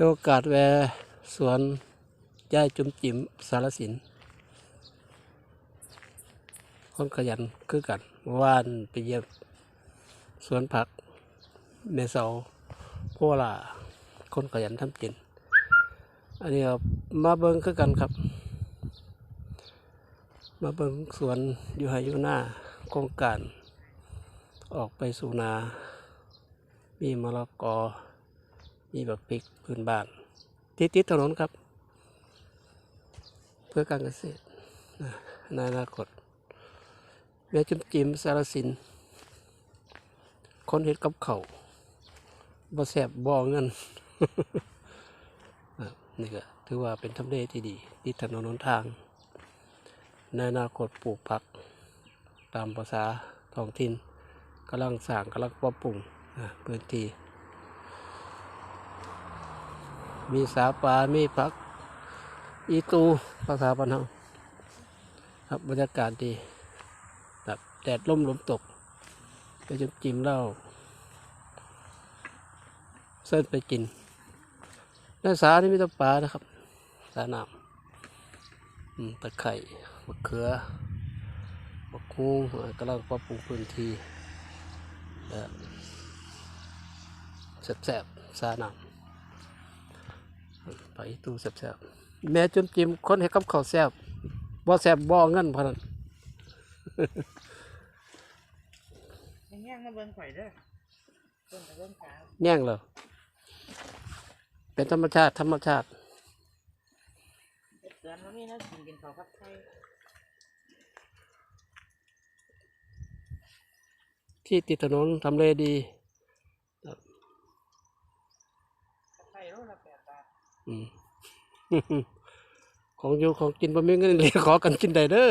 โอกาสแวสวนย่ายจุมจิ๋มสารสิน คนขยันคือกันเมื่อวานไปเยี่ยมสวนผักเมเสาโพลาคนขยันทำกิน อันนี้มาเบิ้งคือกันครับ มาเบิ้งสวนอยู่ไฮอยู่หน้าโครงการ ออกไปสู่นา มีมะละกอ มีบักพริกพื้นบ้านที่ติดถนนครับ เพื่อการเกษตรนะในอนาคตแม่จิมจิมสารสิน คนเห็ดกับเขาบ่แสบบ่เงินนี่ก็ถือว่าเป็นทำเลที่ดีติดถนนหนทาง ในอนาคตปลูกผัก ตามภาษาท้องถิ่นกำลังสร้างกำลังปรับปรุงอะพื้นที่ มีสาปามีผัก อีตูภาษาปานเฮาครับบรรยากาศดีแบบแดดล่มลมตก ไปจิ้มจิ้มเหล้าเส้นไปกินในสานี่มีต่ปลานะครับ สาหน้ำอืมตะไคร่มะเขือมะคูงกำลังปรับปรุงพื้นที่และแซ่บๆสาหน้ำ ไปตู้แซ่บๆแม่จุมจิมคนให้กับข้าวแซ่บบ่แซ่บบ่เงินพะนันยังย่างมาเบิ่งข่อยเด้อเบิ่งกับเบิ่งสาวแย่งเลยเป็นธรรมชาติธรรมชาติเดือนว่ามีน้ำกินกินข้าวกับไข่ที่ติดถนนทำเลดีกับไข่โลละแปดบาทอืม ของอยู่ของกินบ่มีเงินเลยขอกันกินได้เด้อ